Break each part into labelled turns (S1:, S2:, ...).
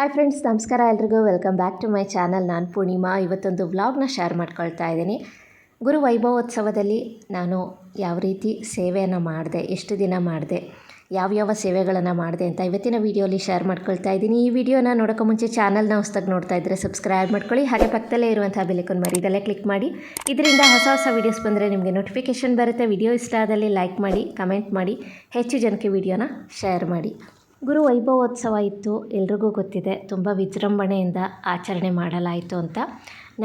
S1: Hi friends ನಮಸ್ಕಾರ ಎಲ್ರಿಗೂ. Welcome back to my channel ನಾನು ಪೂರ್ಣಿಮಾ. ಇವತ್ತೊಂದು ವ್ಲಾಗ್ನ ಶೇರ್ ಮಾಡ್ಕೊಳ್ತಾ ಇದ್ದೀನಿ. ಗುರು ವೈಭವೋತ್ಸವದಲ್ಲಿ ನಾನು ಯಾವ ರೀತಿ ಸೇವೆಯನ್ನು ಮಾಡಿದೆ, ಎಷ್ಟು ದಿನ ಮಾಡಿದೆ, ಯಾವ್ಯಾವ ಸೇವೆಗಳನ್ನು ಮಾಡಿದೆ ಅಂತ ಇವತ್ತಿನ ವೀಡಿಯೋಲಿ ಶೇರ್ ಮಾಡ್ಕೊಳ್ತಾ ಇದ್ದೀನಿ. ಈ ವಿಡಿಯೋನ ನೋಡೋಕೆ ಮುಂಚೆ ಚಾನಲ್ನ ಹೊಸ್ದಾಗಿ ನೋಡ್ತಾ ಇದ್ದರೆ ಸಬ್ಸ್ಕ್ರೈಬ್ ಮಾಡ್ಕೊಳ್ಳಿ. ಹಾಗೆ ಪಕ್ಕದಲ್ಲೇ ಇರುವಂಥ ಬೆಲೆಕೊಂಡು ಮರಿದಲ್ಲೇ ಕ್ಲಿಕ್ ಮಾಡಿ. ಇದರಿಂದ ಹೊಸ ಹೊಸ ವೀಡಿಯೋಸ್ ಬಂದರೆ ನಿಮಗೆ ನೋಟಿಫಿಕೇಷನ್ ಬರುತ್ತೆ. ವಿಡಿಯೋ ಇಷ್ಟ ಆದಲ್ಲಿ ಲೈಕ್ ಮಾಡಿ ಕಮೆಂಟ್ ಮಾಡಿ, ಹೆಚ್ಚು ಜನಕ್ಕೆ ವಿಡಿಯೋನ ಶೇರ್ ಮಾಡಿ. ಗುರು ವೈಭವೋತ್ಸವ ಇತ್ತು, ಎಲ್ರಿಗೂ ಗೊತ್ತಿದೆ. ತುಂಬ ವಿಜೃಂಭಣೆಯಿಂದ ಆಚರಣೆ ಮಾಡಲಾಯಿತು ಅಂತ.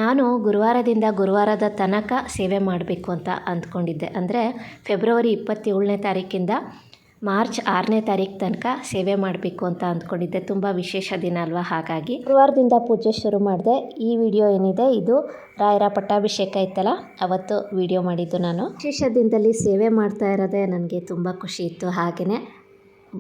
S1: ನಾನು ಗುರುವಾರದಿಂದ ಗುರುವಾರದ ತನಕ ಸೇವೆ ಮಾಡಬೇಕು ಅಂತ ಅಂದ್ಕೊಂಡಿದ್ದೆ. ಅಂದರೆ ಫೆಬ್ರವರಿ ಇಪ್ಪತ್ತೇಳನೇ ತಾರೀಕಿಂದ ಮಾರ್ಚ್ ಆರನೇ ತಾರೀಕು ತನಕ ಸೇವೆ ಮಾಡಬೇಕು ಅಂತ ಅಂದ್ಕೊಂಡಿದ್ದೆ. ತುಂಬ ವಿಶೇಷ ದಿನ ಅಲ್ವಾ ಹಾಗಾಗಿ. ಗುರುವಾರದಿಂದ ಪೂಜೆ ಶುರು ಮಾಡಿದೆ. ಈ ವಿಡಿಯೋ ಏನಿದೆ, ಇದು ರಾಯರ ಪಟ್ಟಾಭಿಷೇಕ ಇತ್ತಲ್ಲ, ಅವತ್ತು ವಿಡಿಯೋ ಮಾಡಿದ್ದು ನಾನು. ವಿಶೇಷ ದಿನದಲ್ಲಿ ಸೇವೆ ಮಾಡ್ತಾ ಇರೋದೇ ನನಗೆ ತುಂಬ ಖುಷಿ ಇತ್ತು ಹಾಗೆಯೇ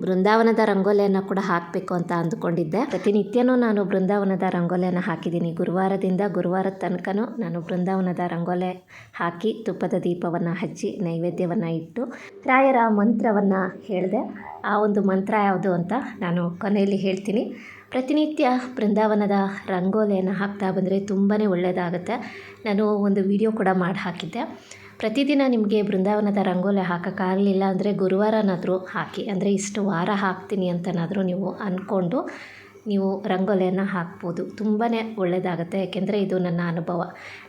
S1: ಬೃಂದಾವನದ ರಂಗೋಲಿಯನ್ನು ಕೂಡ ಹಾಕಬೇಕು ಅಂತ ಅಂದುಕೊಂಡಿದ್ದೆ. ಪ್ರತಿನಿತ್ಯನೂ ನಾನು ಬೃಂದಾವನದ ರಂಗೋಲಿಯನ್ನು ಹಾಕಿದ್ದೀನಿ. ಗುರುವಾರದಿಂದ ಗುರುವಾರದ ತನಕನೂ ನಾನು ಬೃಂದಾವನದ ರಂಗೋಲೆ ಹಾಕಿ ತುಪ್ಪದ ದೀಪವನ್ನು ಹಚ್ಚಿ ನೈವೇದ್ಯವನ್ನು ಇಟ್ಟು ರಾಯರ ಮಂತ್ರವನ್ನು ಹೇಳಿದೆ ಆ ಒಂದು ಮಂತ್ರ ಯಾವುದು ಅಂತ ನಾನು ಕೊನೆಯಲ್ಲಿ ಹೇಳ್ತೀನಿ. ಪ್ರತಿನಿತ್ಯ ಬೃಂದಾವನದ ರಂಗೋಲಿಯನ್ನು ಹಾಕ್ತಾ ಬಂದರೆ ತುಂಬಾ ಒಳ್ಳೆಯದಾಗುತ್ತೆ ನಾನು ಒಂದು ವಿಡಿಯೋ ಕೂಡ ಮಾಡಿ ಹಾಕಿದ್ದೆ ಪ್ರತಿದಿನ ನಿಮಗೆ ಬೃಂದಾವನದ ರಂಗೋಲಿ ಹಾಕೋಕ್ಕಾಗಲಿಲ್ಲ ಅಂದರೆ ಗುರುವಾರನಾದರೂ ಹಾಕಿ, ಅಂದರೆ ಇಷ್ಟು ವಾರ ಹಾಕ್ತೀನಿ ಅಂತನಾದರೂ ನೀವು ಅಂದ್ಕೊಂಡು ನೀವು ರಂಗೋಲಿಯನ್ನು ಹಾಕ್ಬೋದು. ತುಂಬಾ ಒಳ್ಳೆಯದಾಗುತ್ತೆ ಯಾಕೆಂದರೆ ಇದು ನನ್ನ ಅನುಭವ.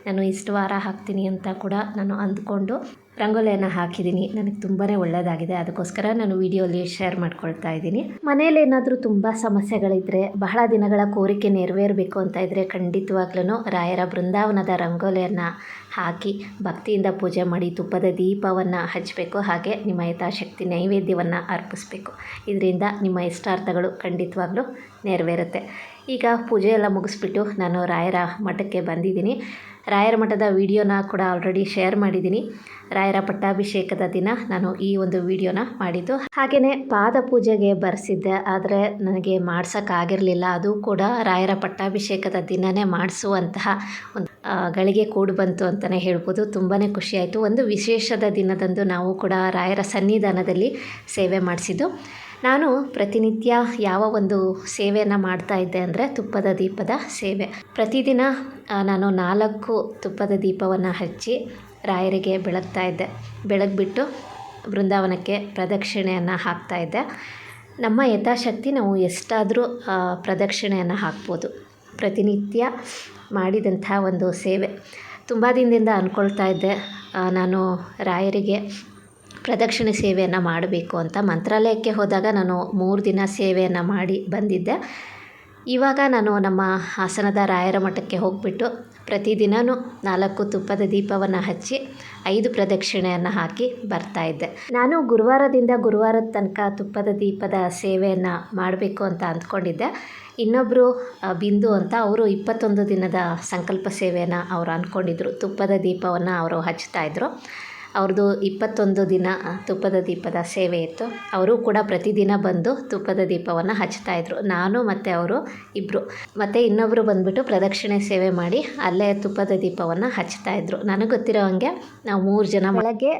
S1: ನಾನು ಇಷ್ಟು ವಾರ ಹಾಕ್ತೀನಿ ಅಂತ ಕೂಡ ನಾನು ಅಂದ್ಕೊಂಡು ರಂಗೋಲಿಯನ್ನು ಹಾಕಿದ್ದೀನಿ. ನನಗೆ ತುಂಬಾ ಒಳ್ಳೆಯದಾಗಿದೆ ಅದಕ್ಕೋಸ್ಕರ ನಾನು ವಿಡಿಯೋಲಿ ಶೇರ್ ಮಾಡ್ಕೊಳ್ತಾ ಇದ್ದೀನಿ. ಮನೇಲಿ ಏನಾದರೂ ತುಂಬ ಸಮಸ್ಯೆಗಳಿದ್ದರೆ ಬಹಳ ದಿನಗಳ ಕೋರಿಕೆ ನೆರವೇರಬೇಕು ಅಂತ ಇದ್ದರೆ ಖಂಡಿತವಾಗ್ಲೂ ರಾಯರ ಬೃಂದಾವನದ ರಂಗೋಲಿಯನ್ನು ಹಾಕಿ, ಭಕ್ತಿಯಿಂದ ಪೂಜೆ ಮಾಡಿ, ತುಪ್ಪದ ದೀಪವನ್ನು ಹಚ್ಚಬೇಕು ಹಾಗೆ ನಿಮ್ಮ ಯಥಾಶಕ್ತಿ ನೈವೇದ್ಯವನ್ನು ಅರ್ಪಿಸ್ಬೇಕು. ಇದರಿಂದ ನಿಮ್ಮ ಇಷ್ಟಾರ್ಥಗಳು ಖಂಡಿತವಾಗ್ಲೂ ನೆರವೇರುತ್ತೆ. ಈಗ ಪೂಜೆ ಎಲ್ಲ ಮುಗಿಸ್ಬಿಟ್ಟು ನಾನು ರಾಯರ ಮಠಕ್ಕೆ ಬಂದಿದ್ದೀನಿ. ರಾಯರ ಮಠದ ವಿಡಿಯೋನ ಕೂಡ ಆಲ್ರೆಡಿ ಶೇರ್ ಮಾಡಿದ್ದೀನಿ. ರಾಯರ ಪಟ್ಟಾಭಿಷೇಕದ ದಿನ ನಾನು ಈ ಒಂದು ವಿಡಿಯೋನ ಮಾಡಿದ್ದು. ಹಾಗೆಯೇ ಪಾದ ಪೂಜೆಗೆ ಬರೆಸಿದ್ದೆ, ಆದರೆ ನನಗೆ ಮಾಡ್ಸೋಕ್ಕಾಗಿರಲಿಲ್ಲ ಅದು ಕೂಡ ರಾಯರ ಪಟ್ಟಾಭಿಷೇಕದ ದಿನನೇ ಮಾಡಿಸುವಂತಹ ಒಂದು ಗಳಿಗೆ ಕೂಡು ಬಂತು ಅಂತಲೇ ಹೇಳ್ಬೋದು. ತುಂಬಾ ಖುಷಿಯಾಯಿತು ಒಂದು ವಿಶೇಷದ ದಿನದಂದು ನಾವು ಕೂಡ ರಾಯರ ಸನ್ನಿಧಾನದಲ್ಲಿ ಸೇವೆ ಮಾಡಿಸಿದ್ದು. ನಾನು ಪ್ರತಿನಿತ್ಯ ಯಾವ ಒಂದು ಸೇವೆಯನ್ನು ಮಾಡ್ತಾ ಇದ್ದೆ ಅಂದರೆ ತುಪ್ಪದ ದೀಪದ ಸೇವೆ. ಪ್ರತಿದಿನ ನಾನು ನಾಲ್ಕು ತುಪ್ಪದ ದೀಪವನ್ನು ಹಚ್ಚಿ ರಾಯರಿಗೆ ಬೆಳಗ್ತಾ ಇದ್ದೆ. ಬೆಳಗ್ಬಿಟ್ಟು ಬೃಂದಾವನಕ್ಕೆ ಪ್ರದಕ್ಷಿಣೆಯನ್ನು ಹಾಕ್ತಾ ಇದ್ದೆ. ನಮ್ಮ ಯಥಾಶಕ್ತಿ ನಾವು ಎಷ್ಟಾದರೂ ಪ್ರದಕ್ಷಿಣೆಯನ್ನು ಹಾಕ್ಬೋದು. ಪ್ರತಿನಿತ್ಯ ಮಾಡಿದಂಥ ಒಂದು ಸೇವೆ. ತುಂಬ ದಿನದಿಂದ ಅಂದ್ಕೊಳ್ತಾ ಇದ್ದೆ. ನಾನು ರಾಯರಿಗೆ ಪ್ರದಕ್ಷಿಣೆ ಸೇವೆಯನ್ನು ಮಾಡಬೇಕು ಅಂತ ಮಂತ್ರಾಲಯಕ್ಕೆ ಹೋದಾಗ ನಾನು ಮೂರು ದಿನ ಸೇವೆಯನ್ನು ಮಾಡಿ ಬಂದಿದ್ದೆ. ಇವಾಗ ನಾನು ನಮ್ಮ ಹಾಸನದ ರಾಯರ ಮಠಕ್ಕೆ ಹೋಗಿಬಿಟ್ಟು ಪ್ರತಿದಿನವೂ ನಾಲ್ಕು ತುಪ್ಪದ ದೀಪವನ್ನು ಹಚ್ಚಿ ಐದು ಪ್ರದಕ್ಷಿಣೆಯನ್ನು ಹಾಕಿ ಬರ್ತಾಯಿದ್ದೆ ನಾನು ಗುರುವಾರದಿಂದ ಗುರುವಾರದ ತನಕ ತುಪ್ಪದ ದೀಪದ ಸೇವೆಯನ್ನು ಮಾಡಬೇಕು ಅಂತ ಅಂದ್ಕೊಂಡಿದ್ದೆ. ಇನ್ನೊಬ್ಬರು ಬಿಂದು ಅಂತ ಅವರು ಇಪ್ಪತ್ತೊಂದು ದಿನದ ಸಂಕಲ್ಪ ಸೇವೆಯನ್ನು ಅವರು ಅಂದ್ಕೊಂಡಿದ್ರು. ತುಪ್ಪದ ದೀಪವನ್ನು ಅವರು ಹಚ್ತಾಯಿದ್ರು ಅವ್ರದ್ದು ಇಪ್ಪತ್ತೊಂದು ದಿನ ತುಪ್ಪದ ದೀಪದ ಸೇವೆ ಇತ್ತು. ಅವರು ಕೂಡ ಪ್ರತಿದಿನ ಬಂದು ತುಪ್ಪದ ದೀಪವನ್ನು ಹಚ್ತಾಯಿದ್ರು ನಾನು ಮತ್ತು ಅವರು ಇಬ್ಬರು ಮತ್ತು ಇನ್ನೊಬ್ಬರು ಬಂದುಬಿಟ್ಟು ಪ್ರದಕ್ಷಿಣೆ ಸೇವೆ ಮಾಡಿ ಅಲ್ಲೇ ತುಪ್ಪದ ದೀಪವನ್ನು ಹಚ್ತಾಯಿದ್ರು ನನಗೆ ಗೊತ್ತಿರೋ ಹಾಗೆ ನಾವು ಮೂರು ಜನ ಒಳಗೆ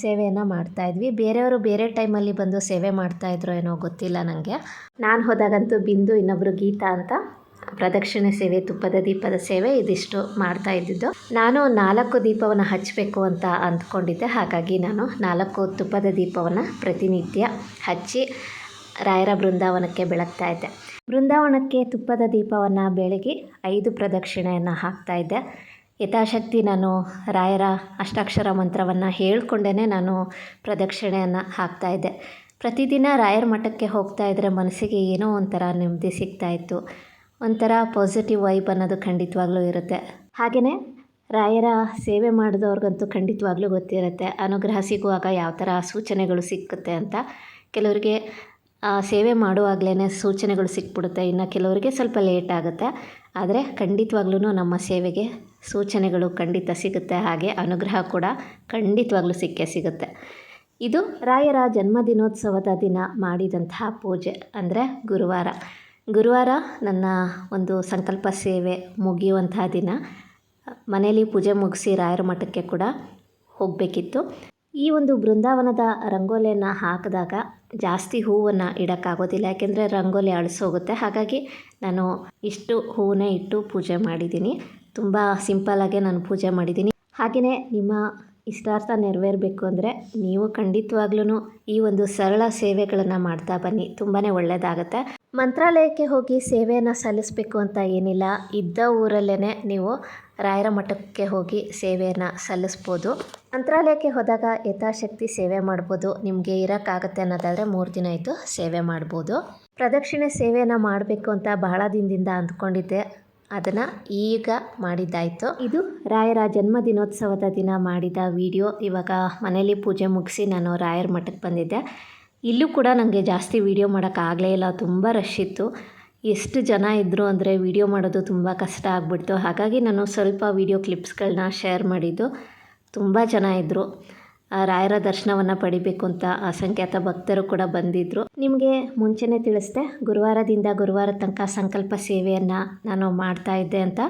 S1: ಸೇವೆಯನ್ನು ಮಾಡ್ತಾಯಿದ್ವಿ ಬೇರೆಯವರು ಬೇರೆ ಟೈಮಲ್ಲಿ ಬಂದು ಸೇವೆ ಮಾಡ್ತಾಯಿದ್ರು ಏನೋ ಗೊತ್ತಿಲ್ಲ ನನಗೆ ನಾನು ಹೋದಾಗಂತೂ ಬಿಂದು ಇನ್ನೊಬ್ಬರು ಗೀತಾ ಅಂತ ಪ್ರದಕ್ಷಿಣೆ ಸೇವೆ, ತುಪ್ಪದ ದೀಪದ ಸೇವೆ ಇದಿಷ್ಟು ಮಾಡ್ತಾ ಇದ್ದಿದ್ದು. ನಾನು ನಾಲ್ಕು ದೀಪವನ್ನು ಹಚ್ಚಬೇಕು ಅಂತ ಅಂದ್ಕೊಂಡಿದ್ದೆ. ಹಾಗಾಗಿ ನಾನು ನಾಲ್ಕು ತುಪ್ಪದ ದೀಪವನ್ನು ಪ್ರತಿನಿತ್ಯ ಹಚ್ಚಿ ರಾಯರ ಬೃಂದಾವನಕ್ಕೆ ಬೆಳಗ್ತಾ ಇದ್ದೆ. ಬೃಂದಾವನಕ್ಕೆ ತುಪ್ಪದ ದೀಪವನ್ನು ಬೆಳಗಿ ಐದು ಪ್ರದಕ್ಷಿಣೆಯನ್ನು ಹಾಕ್ತಾ ಇದ್ದೆ. ಯಥಾಶಕ್ತಿ ನಾನು ರಾಯರ ಅಷ್ಟಾಕ್ಷರ ಮಂತ್ರವನ್ನು ಹೇಳ್ಕೊಂಡೇ ನಾನು ಪ್ರದಕ್ಷಿಣೆಯನ್ನು ಹಾಕ್ತಾಯಿದ್ದೆ ಪ್ರತಿದಿನ ರಾಯರ ಮಠಕ್ಕೆ ಹೋಗ್ತಾ ಇದ್ದರೆ ಮನಸ್ಸಿಗೆ ಏನೋ ಒಂಥರ ನೆಮ್ಮದಿ ಸಿಗ್ತಾಯಿತ್ತು ಒಂಥರ ಪಾಸಿಟಿವ್ ವೈಬ್ ಅನ್ನೋದು ಖಂಡಿತವಾಗ್ಲೂ ಇರುತ್ತೆ. ಹಾಗೆಯೇ ರಾಯರ ಸೇವೆ ಮಾಡಿದವ್ರಿಗಂತೂ ಖಂಡಿತವಾಗ್ಲೂ ಗೊತ್ತಿರುತ್ತೆ. ಅನುಗ್ರಹ ಸಿಗುವಾಗ ಯಾವ ಥರ ಸೂಚನೆಗಳು ಸಿಕ್ಕುತ್ತೆ ಅಂತ. ಕೆಲವರಿಗೆ ಸೇವೆ ಮಾಡುವಾಗಲೇ ಸೂಚನೆಗಳು ಸಿಕ್ಬಿಡುತ್ತೆ. ಇನ್ನು ಕೆಲವರಿಗೆ ಸ್ವಲ್ಪ ಲೇಟ್ ಆಗುತ್ತೆ. ಆದರೆ ಖಂಡಿತವಾಗ್ಲೂ ನಮ್ಮ ಸೇವೆಗೆ ಸೂಚನೆಗಳು ಖಂಡಿತ ಸಿಗುತ್ತೆ. ಹಾಗೆ ಅನುಗ್ರಹ ಕೂಡ ಖಂಡಿತವಾಗ್ಲೂ ಸಿಕ್ಕೇ ಸಿಗುತ್ತೆ. ಇದು ರಾಯರ ಜನ್ಮದಿನೋತ್ಸವದ ದಿನ ಮಾಡಿದಂತಹ ಪೂಜೆ. ಅಂದರೆ ಗುರುವಾರ. ಗುರುವಾರ ನನ್ನ ಒಂದು ಸಂಕಲ್ಪ ಸೇವೆ ಮುಗಿಯುವಂತಹ ದಿನ. ಮನೆಯಲ್ಲಿ ಪೂಜೆ ಮುಗಿಸಿ ರಾಯರ ಮಠಕ್ಕೆ ಕೂಡ ಹೋಗಬೇಕಿತ್ತು. ಈ ಒಂದು ಬೃಂದಾವನದ ರಂಗೋಲಿಯನ್ನು ಹಾಕಿದಾಗ ಜಾಸ್ತಿ ಹೂವನ್ನು ಇಡೋಕ್ಕಾಗೋದಿಲ್ಲ, ಯಾಕೆಂದರೆ ರಂಗೋಲಿ ಅಳಿಸೋಗುತ್ತೆ. ಹಾಗಾಗಿ ನಾನು ಇಷ್ಟು ಹೂವನ್ನೇ ಇಟ್ಟು ಪೂಜೆ ಮಾಡಿದ್ದೀನಿ. ತುಂಬ ಸಿಂಪಲ್ಲಾಗೆ ನಾನು ಪೂಜೆ ಮಾಡಿದ್ದೀನಿ. ಹಾಗೆಯೇ ನಿಮ್ಮ ಇಷ್ಟಾರ್ಥ ನೆರವೇರಬೇಕು ಅಂದರೆ ನೀವು ಖಂಡಿತವಾಗ್ಲೂ ಈ ಒಂದು ಸರಳ ಸೇವೆಗಳನ್ನು ಮಾಡ್ತಾ ಬನ್ನಿ. ತುಂಬಾ ಒಳ್ಳೆಯದಾಗತ್ತೆ ಮಂತ್ರಾಲಯಕ್ಕೆ ಹೋಗಿ ಸೇವೆಯನ್ನು ಸಲ್ಲಿಸಬೇಕು ಅಂತ ಏನಿಲ್ಲ. ಇದ್ದ ಊರಲ್ಲೇ ನೀವು ರಾಯರ ಮಠಕ್ಕೆ ಹೋಗಿ ಸೇವೆಯನ್ನು ಸಲ್ಲಿಸ್ಬೋದು. ಮಂತ್ರಾಲಯಕ್ಕೆ ಹೋದಾಗ ಯಥಾಶಕ್ತಿ ಸೇವೆ ಮಾಡ್ಬೋದು. ನಿಮಗೆ ಇರೋಕ್ಕಾಗತ್ತೆ ಅನ್ನೋದಾದರೆ ಮೂರು ದಿನ ಇದ್ದು ಸೇವೆ ಮಾಡ್ಬೋದು. ಪ್ರದಕ್ಷಿಣೆ ಸೇವೆಯನ್ನು ಮಾಡಬೇಕು ಅಂತ ಬಹಳ ದಿನದಿಂದ ಅಂದ್ಕೊಂಡಿದ್ದೆ. ಅದನ್ನು ಈಗ ಮಾಡಿದ್ದಾಯಿತು. ಇದು ರಾಯರ ಜನ್ಮದಿನೋತ್ಸವದ ದಿನ ಮಾಡಿದ ವಿಡಿಯೋ. ಇವಾಗ ಮನೇಲಿ ಪೂಜೆ ಮುಗಿಸಿ ನಾನು ರಾಯರ ಮಠಕ್ಕೆ ಬಂದಿದ್ದೆ. ಇಲ್ಲೂ ಕೂಡ ನನಗೆ ಜಾಸ್ತಿ ವೀಡಿಯೋ ಮಾಡೋಕ್ಕಾಗಲೇ ಇಲ್ಲ, ತುಂಬ ರಶ್ ಇತ್ತು. ಎಷ್ಟು ಜನ ಇದ್ದರು ಅಂದರೆ ವೀಡಿಯೋ ಮಾಡೋದು ತುಂಬ ಕಷ್ಟ ಆಗಿಬಿಡ್ತು. ಹಾಗಾಗಿ ನಾನು ಸ್ವಲ್ಪ ವೀಡಿಯೋ ಕ್ಲಿಪ್ಸ್ಗಳನ್ನ ಶೇರ್ ಮಾಡಿದ್ದು. ತುಂಬ ಜನ ಇದ್ದರು ರಾಯರ ದರ್ಶನವನ್ನು ಪಡಿಬೇಕು ಅಂತ ಅಸಂಖ್ಯಾತ ಭಕ್ತರು ಕೂಡ ಬಂದಿದ್ದರು ನಿಮಗೆ ಮುಂಚೆನೇ ತಿಳಿಸ್ದೆ, ಗುರುವಾರದಿಂದ ಗುರುವಾರ ತನಕ ಸಂಕಲ್ಪ ಸೇವೆಯನ್ನು ನಾನು ಮಾಡ್ತಾ ಇದ್ದೆ ಅಂತ.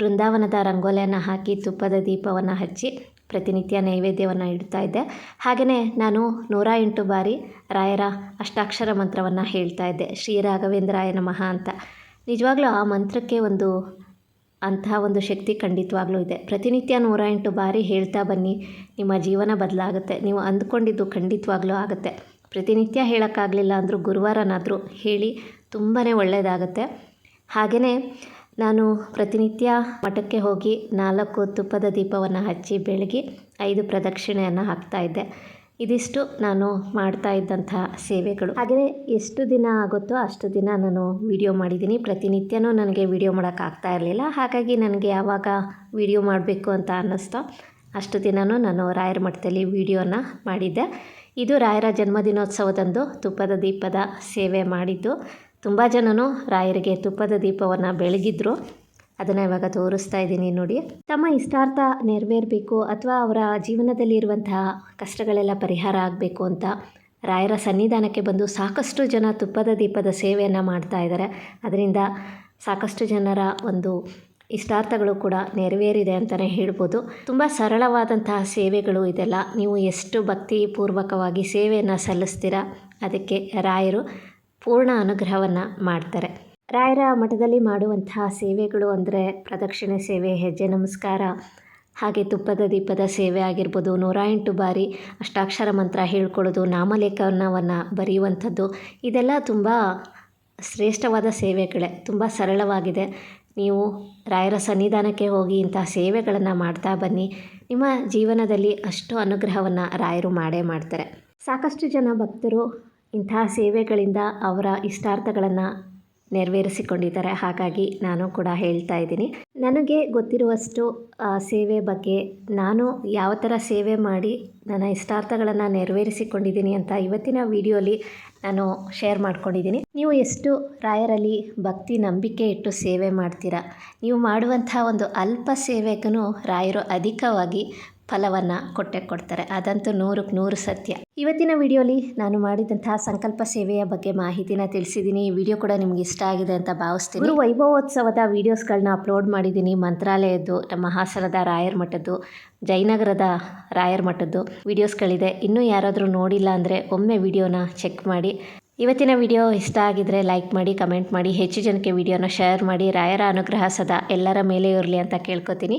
S1: ಬೃಂದಾವನದ ರಂಗೋಲಿಯನ್ನು ಹಾಕಿ ತುಪ್ಪದ ದೀಪವನ್ನು ಹಚ್ಚಿ ಪ್ರತಿನಿತ್ಯ ನೈವೇದ್ಯವನ್ನು ಇಡ್ತಾ ಇದ್ದೆ. ಹಾಗೆಯೇ ನಾನು ನೂರ ಎಂಟು ಬಾರಿ ರಾಯರ ಅಷ್ಟಾಕ್ಷರ ಮಂತ್ರವನ್ನು ಹೇಳ್ತಾ ಇದ್ದೆ. ಶ್ರೀ ರಾಘವೇಂದ್ರಾಯ ನಮಃ ಅಂತ. ನಿಜವಾಗ್ಲೂ ಆ ಮಂತ್ರಕ್ಕೆ ಒಂದು ಅಂತಹ ಒಂದು ಶಕ್ತಿ ಖಂಡಿತವಾಗ್ಲೂ ಇದೆ. ಪ್ರತಿನಿತ್ಯ ನೂರ ಎಂಟು ಬಾರಿ ಹೇಳ್ತಾ ಬನ್ನಿ, ನಿಮ್ಮ ಜೀವನ ಬದಲಾಗುತ್ತೆ. ನೀವು ಅಂದ್ಕೊಂಡಿದ್ದು ಖಂಡಿತವಾಗ್ಲೂ ಆಗುತ್ತೆ. ಪ್ರತಿನಿತ್ಯ ಹೇಳೋಕ್ಕಾಗಲಿಲ್ಲ ಅಂದರೂ ಗುರುವಾರನಾದರೂ ಹೇಳಿ ತುಂಬಾ ಒಳ್ಳೆಯದಾಗುತ್ತೆ ಹಾಗೆಯೇ ನಾನು ಪ್ರತಿನಿತ್ಯ ಮಠಕ್ಕೆ ಹೋಗಿ ನಾಲ್ಕು ತುಪ್ಪದ ದೀಪವನ್ನು ಹಚ್ಚಿ ಬೆಳಗ್ಗೆ ಐದು ಪ್ರದಕ್ಷಿಣೆಯನ್ನು ಹಾಕ್ತಾ ಇದ್ದೆ. ಇದಿಷ್ಟು ನಾನು ಮಾಡ್ತಾ ಇದ್ದಂತಹ ಸೇವೆಗಳು. ಹಾಗೆಯೇ ಎಷ್ಟು ದಿನ ಆಗುತ್ತೋ ಅಷ್ಟು ದಿನ ನಾನು ವಿಡಿಯೋ ಮಾಡಿದ್ದೀನಿ. ಪ್ರತಿನಿತ್ಯನೂ ನನಗೆ ವಿಡಿಯೋ ಮಾಡೋಕ್ಕಾಗ್ತಾ ಇರಲಿಲ್ಲ. ಹಾಗಾಗಿ ನನಗೆ ಯಾವಾಗ ವಿಡಿಯೋ ಮಾಡಬೇಕು ಅಂತ ಅನ್ನಿಸ್ತೋ ಅಷ್ಟು ದಿನವೂ ನಾನು ರಾಯರ ಮಠದಲ್ಲಿ ವಿಡಿಯೋನ ಮಾಡಿದ್ದೆ. ಇದು ರಾಯರ ಜನ್ಮದಿನೋತ್ಸವದಂದು ತುಪ್ಪದ ದೀಪದ ಸೇವೆ ಮಾಡಿದ್ದು. ತುಂಬ ಜನನು ರಾಯರಿಗೆ ತುಪ್ಪದ ದೀಪವನ್ನು ಬೆಳಗಿದ್ರು. ಅದನ್ನು ಇವಾಗ ತೋರಿಸ್ತಾ ಇದ್ದೀನಿ ನೋಡಿ. ತಮ್ಮ ಇಷ್ಟಾರ್ಥ ನೆರವೇರಬೇಕು ಅಥವಾ ಅವರ ಜೀವನದಲ್ಲಿ ಇರುವಂತಹ ಕಷ್ಟಗಳೆಲ್ಲ ಪರಿಹಾರ ಆಗಬೇಕು ಅಂತ ರಾಯರ ಸನ್ನಿಧಾನಕ್ಕೆ ಬಂದು ಸಾಕಷ್ಟು ಜನ ತುಪ್ಪದ ದೀಪದ ಸೇವೆಯನ್ನು ಮಾಡ್ತಾ ಇದ್ದಾರೆ. ಅದರಿಂದ ಸಾಕಷ್ಟು ಜನರ ಒಂದು ಇಷ್ಟಾರ್ಥಗಳು ಕೂಡ ನೆರವೇರಿದೆ ಅಂತಲೇ ಹೇಳ್ಬೋದು. ತುಂಬ ಸರಳವಾದಂತಹ ಸೇವೆಗಳು ಇದೆಲ್ಲ. ನೀವು ಎಷ್ಟು ಭಕ್ತಿಪೂರ್ವಕವಾಗಿ ಸೇವೆಯನ್ನು ಸಲ್ಲಿಸ್ತೀರಾ ಅದಕ್ಕೆ ರಾಯರು ಪೂರ್ಣ ಅನುಗ್ರಹವನ್ನು ಮಾಡ್ತಾರೆ. ರಾಯರ ಮಠದಲ್ಲಿ ಮಾಡುವಂತಹ ಸೇವೆಗಳು ಅಂದರೆ ಪ್ರದಕ್ಷಿಣೆ ಸೇವೆ, ಹೆಜ್ಜೆ ನಮಸ್ಕಾರ, ಹಾಗೆ ತುಪ್ಪದ ದೀಪದ ಸೇವೆ ಆಗಿರ್ಬೋದು, ನೂರ ಎಂಟು ಬಾರಿ ಅಷ್ಟಾಕ್ಷರ ಮಂತ್ರ ಹೇಳ್ಕೊಳ್ಳೋದು ನಾಮಲೇಖನವನ್ನು ಬರೆಯುವಂಥದ್ದು, ಇದೆಲ್ಲ ತುಂಬ ಶ್ರೇಷ್ಠವಾದ ಸೇವೆಗಳೇ, ತುಂಬ ಸರಳವಾಗಿದೆ. ನೀವು ರಾಯರ ಸನ್ನಿಧಾನಕ್ಕೆ ಹೋಗಿ ಇಂತಹ ಸೇವೆಗಳನ್ನು ಮಾಡ್ತಾ ಬನ್ನಿ. ನಿಮ್ಮ ಜೀವನದಲ್ಲಿ ಅಷ್ಟು ಅನುಗ್ರಹವನ್ನು ರಾಯರು ಮಾಡೇ ಮಾಡ್ತಾರೆ. ಸಾಕಷ್ಟು ಜನ ಭಕ್ತರು ಇಂತಹ ಸೇವೆಗಳಿಂದ ಅವರ ಇಷ್ಟಾರ್ಥಗಳನ್ನು ನೆರವೇರಿಸಿಕೊಂಡಿದ್ದಾರೆ. ಹಾಗಾಗಿ ನಾನು ಕೂಡ ಹೇಳ್ತಾ ಇದ್ದೀನಿ. ನನಗೆ ಗೊತ್ತಿರುವಷ್ಟು ಸೇವೆ ಬಗ್ಗೆ ನಾನು ಯಾವ ಥರ ಸೇವೆ ಮಾಡಿ ನನ್ನ ಇಷ್ಟಾರ್ಥಗಳನ್ನು ನೆರವೇರಿಸಿಕೊಂಡಿದ್ದೀನಿ ಅಂತ ಇವತ್ತಿನ ವಿಡಿಯೋಲಿ ನಾನು ಶೇರ್ ಮಾಡ್ಕೊಂಡಿದ್ದೀನಿ. ನೀವು ಎಷ್ಟು ರಾಯರಲ್ಲಿ ಭಕ್ತಿ, ನಂಬಿಕೆ ಇಟ್ಟು ಸೇವೆ ಮಾಡ್ತೀರಾ? ನೀವು ಮಾಡುವಂಥ ಒಂದು ಅಲ್ಪ ಸೇವೆಗೂ ರಾಯರು ಅಧಿಕವಾಗಿ ಫಲವನ್ನು ಕೊಟ್ಟೆ ಕೊಡ್ತಾರೆ. ಅದಂತೂ ನೂರಕ್ಕೆ ನೂರು ಸತ್ಯ. ಇವತ್ತಿನ ವಿಡಿಯೋಲಿ ನಾನು ಮಾಡಿದಂತಹ ಸಂಕಲ್ಪ ಸೇವೆಯ ಬಗ್ಗೆ ಮಾಹಿತಿನ ತಿಳಿಸಿದ್ದೀನಿ. ಈ ವಿಡಿಯೋ ಕೂಡ ನಿಮ್ಗೆ ಇಷ್ಟ ಆಗಿದೆ ಅಂತ ಭಾವಿಸ್ತೀನಿ. ವೈಭವೋತ್ಸವದ ವೀಡಿಯೋಸ್ಗಳನ್ನ ಅಪ್ಲೋಡ್ ಮಾಡಿದ್ದೀನಿ. ಮಂತ್ರಾಲಯದ್ದು, ನಮ್ಮ ಹಾಸನದ ರಾಯರ್ ಮಠದ್ದು, ಜಯನಗರದ ರಾಯರ್ ಮಠದ್ದು ವಿಡಿಯೋಸ್ಗಳಿದೆ. ಇನ್ನೂ ಯಾರಾದರೂ ನೋಡಿಲ್ಲ ಅಂದರೆ ಒಮ್ಮೆ ವಿಡಿಯೋನ ಚೆಕ್ ಮಾಡಿ. ಇವತ್ತಿನ ವಿಡಿಯೋ ಇಷ್ಟ ಆಗಿದ್ರೆ ಲೈಕ್ ಮಾಡಿ, ಕಮೆಂಟ್ ಮಾಡಿ. ಹೆಚ್ಚು ಜನಕ್ಕೆ ವಿಡಿಯೋನ ಶೇರ್ ಮಾಡಿ. ರಾಯರ ಅನುಗ್ರಹ ಸದಾ ಎಲ್ಲರ ಮೇಲೆ ಇರಲಿ ಅಂತ ಕೇಳ್ಕೊತೀನಿ.